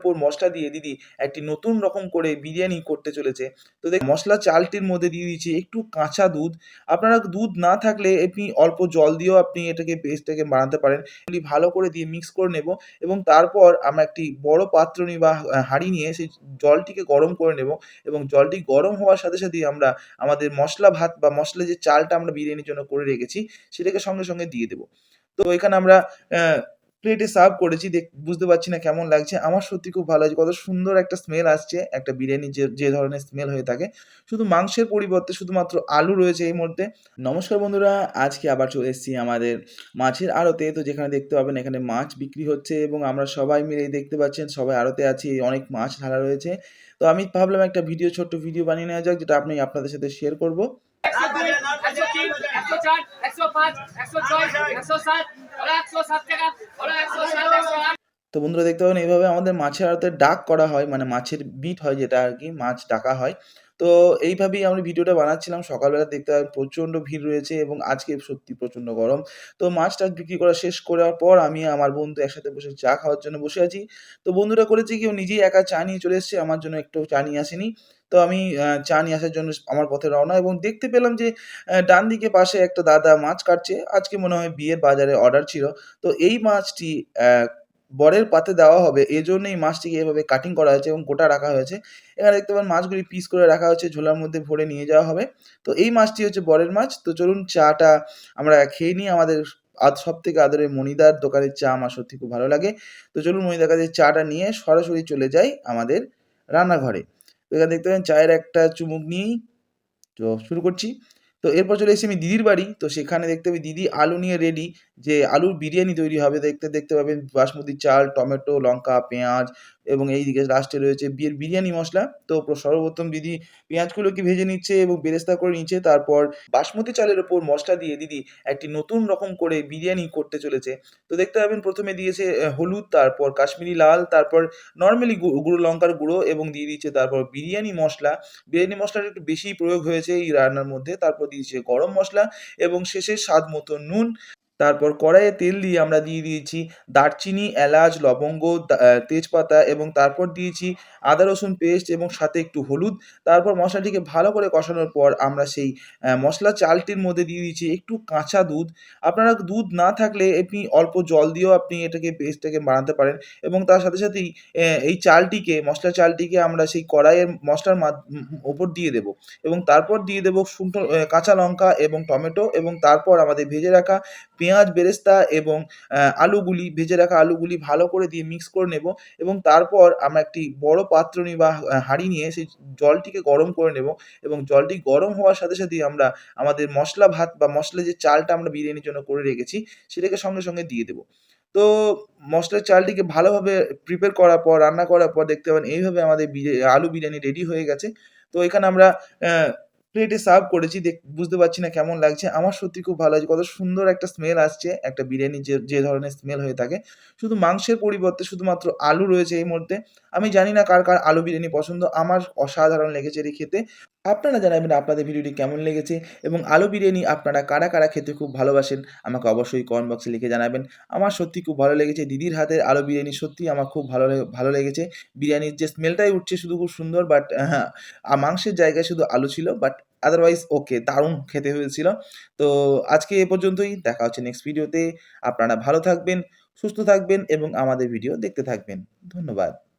উপর মশলা দিয়ে দিদি একটি নতুন রকম করে বিরিয়ানি করতে চলেছে। তো দেখ মশলা চালটির মধ্যে দিয়ে দিয়েছি একটু কাঁচা দুধ। আপনারা দুধ না থাকলে আপনি অল্প জল দিয়েও আপনি এটাকে পেস্টটাকে বানাতে পারেন। ভালো করে দিয়ে মিক্স করে নেব এবং তারপর আমরা একটি বড় পাত্র নিই বা হাঁড়ি নিয়ে সেই জলটিকে গরম করে নেব এবং জলটি গরম হওয়ার সাথে সাথেই আমরা আমাদের মশলা ভাত বা মশলা যে চালটা আমরা বিরিয়ানির জন্য করে রেখেছি সেটাকে সঙ্গে সঙ্গে দিয়ে দেবো। তো এখানে আমরা প্লেটে সার্ভ করেছি বুঝতে পারছি না কেমন লাগছে। আমার সত্যি খুব ভালো লাগছে, কত সুন্দর একটা স্মেল আসছে, একটা বিরিয়ানি যে যে ধরনের স্মেল হয়ে থাকে। শুধু মাংসের পরিবর্তে শুধুমাত্র আলু রয়েছে এই মধ্যে নমস্কার বন্ধুরা, আজকে আবার চলে এসেছি আমাদের মাছের আড়তে। তো যেখানে দেখতে পাবেন, এখানে মাছ বিক্রি হচ্ছে এবং আমরা সবাই মিলে দেখতে পাচ্ছেন, সবাই আড়তে আছি, অনেক মাছ ঢালা রয়েছে। তো আমি ভাবলাম একটা ভিডিও, ছোট্ট ভিডিও বানিয়ে নেওয়া যাক, যেটা আপনি আপনাদের সাথে শেয়ার করব। তো বন্ধুরা দেখতে পাবেন, এইভাবে আমাদের মাছের আড়তে ডাক করা হয় মানে মাছের বিট হয় যেটা আর কি, মাছ ডাকা হয়। তো এইভাবেই আমি ভিডিওটা বানাচ্ছিলাম। সকালবেলা দেখতে প্রচণ্ড ভিড় রয়েছে এবং আজকে সত্যি প্রচণ্ড গরম। তো মাছটা বিক্রি করা শেষ করার পর আমি আমার বন্ধু একসাথে বসে চা খাওয়ার জন্য বসে আছি। তো বন্ধুরা করেছে কি, ও নিজেই একা চা নিয়ে চলে এসছে, আমার জন্য একটু চা নিয়ে আসেনি। তো আমি চা নিয়ে আসার জন্য আমার পথে রওনা এবং দেখতে পেলাম যে ডান দিকে পাশে একটা দাদা মাছ কাটছে। আজকে মনে হয় বিয়ের বাজারে অর্ডার ছিল। তো এই মাছটি বরের পাতে দেওয়া হবে। এই জন্যই মাছটিকে এভাবে কাটিং করা হয়েছে এবং গোটা রাখা হয়েছে। এখানে দেখতে পাবেন মাছগুলি পিস করে রাখা হয়েছে। ঝোলার মধ্যে ভরে নিয়ে যাওয়া হবে। তো এই মাছটি হচ্ছে বরের মাছ। তো চলুন চাটা আমরা খেয়ে নিই। আমাদের আদ সব থেকে আদরের মণিদার দোকানের চা আমার সত্যি খুব ভালো লাগে। তো চলুন মণিদার কাছে চাটা নিয়ে সরাসরি চলে যাই আমাদের রান্নাঘরে। তো এখানে দেখতে পাবেন চায়ের একটা চুমুক নিয়েই তো শুরু করছি। তো এরপর চলে এসেছি আমি দিদির বাড়ি। তো সেখানে দেখতে পাবি দিদি আলু নিয়ে রেডি যে আলুর বিরিয়ানি তৈরি হবে, দেখতে দেখতে পাবেন বাসমতি চাল, টমেটো, লঙ্কা, পেঁয়াজ এবং এই দিকে লাস্টে রয়েছে বিয়ের বিরিয়ানি মশলা। তো প্র- সর্বপ্রথম দিদি পেঁয়াজগুলোকে ভেজে নিচ্ছে এবং বেরেস্তা করে নিচ্ছে, তারপর বাসমতি চালের ওপর মশলা দিয়ে দিদি একটি নতুন রকম করে বিরিয়ানি করতে চলেছে। তো দেখতে পাবেন প্রথমে দিয়েছে হলুদ, তারপর কাশ্মীরি লাল, তারপর নর্মালি গুঁড়ো লঙ্কার গুঁড়ো এবং দিয়ে দিচ্ছে তারপর বিরিয়ানি মশলা। বিরিয়ানি মশলাটা একটু বেশি প্রয়োগ হয়েছে এই রান্নার মধ্যে, তারপর দিয়েছে গরম মশলা এবং শেষে স্বাদ মতো নুন। তারপর কড়াইয়ে তেল দিয়ে আমরা দিয়ে দিয়েছি দারচিনি, এলাচ, লবঙ্গ তেজপাতা এবং তারপর দিয়েছি আদা, রসুন পেস্ট এবং সাথে একটু হলুদ। তারপর মশলাটিকে ভালো করে কষানোর পর আমরা সেই মশলা চালটির মধ্যে দিয়ে দিয়েছি একটু কাঁচা দুধ। আপনারা দুধ না থাকলে আপনি অল্প জল দিয়েও আপনি এটাকে, পেস্টটাকে বানাতে পারেন এবং তার সাথে সাথেই এই চালটিকে, মশলা চালটিকে আমরা সেই কড়াইয়ের মশলার ওপর দিয়ে দেব এবং তারপর দিয়ে দেবো শুকনো কাঁচা লঙ্কা এবং টমেটো এবং তারপর আমাদের ভেজে রাখা পেঁয়াজ বেরেস্তা এবং আলুগুলি, ভেজে রাখা আলুগুলি ভালো করে দিয়ে মিক্স করে নেব এবং তারপর আমরা একটি বড় পাত্র নিই বা হাঁড়ি নিয়ে সেই জলটিকে গরম করে নেব এবং জলটি গরম হওয়ার সাথে সাথেই আমরা আমাদের মশলা ভাত বা মশলা যে চালটা আমরা বিরিয়ানির জন্য করে রেখেছি সেটাকে সঙ্গে সঙ্গে দিয়ে দেবো। তো মশলার চালটিকে ভালোভাবে প্রিপেয়ার করার পর, রান্না করার পর দেখতে পাবেন এইভাবে আমাদের আলু বিরিয়ানি রেডি হয়ে গেছে। তো এখানে আমরা প্লেটে সার্ভ করেছি বুঝতে পারছি না কেমন লাগছে। আমার সত্যি খুব ভালো লাগছে, কত সুন্দর একটা স্মেল আসছে, একটা বিরিয়ানি যে যে ধরনের স্মেল হয়ে থাকে। শুধু মাংসের পরিবর্তে শুধুমাত্র আলু রয়েছে এই মধ্যে আমি জানি না কার কার আলু বিরিয়ানি পছন্দ, আমার অসাধারণ লেগেছে এটি খেতে। আপনারা জানাবেন আপনাদের ভিডিওটি কেমন লেগেছে এবং আলু বিরিয়ানি আপনারা কারা কারা খেতে খুব ভালোবাসেন, আমাকে অবশ্যই কমেন্ট বক্সে লিখে জানাবেন। আমার সত্যি খুব ভালো লেগেছে, দিদির হাতের আলু বিরিয়ানি সত্যি আমার খুব ভালো ভালো লেগেছে। বিরিয়ানির যে স্মেলটাই উঠছে শুধু খুব সুন্দর বাট হ্যাঁ মাংসের জায়গায় শুধু আলু ছিল বাট আদারওয়াইজ ওকে দারুণ খেতে হয়েছিল। তো আজকে এ পর্যন্তই, দেখা হচ্ছে নেক্সট ভিডিওতে আপনারা ভালো থাকবেন, সুস্থ থাকবেন এবং আমাদের ভিডিও দেখতে থাকবেন। ধন্যবাদ।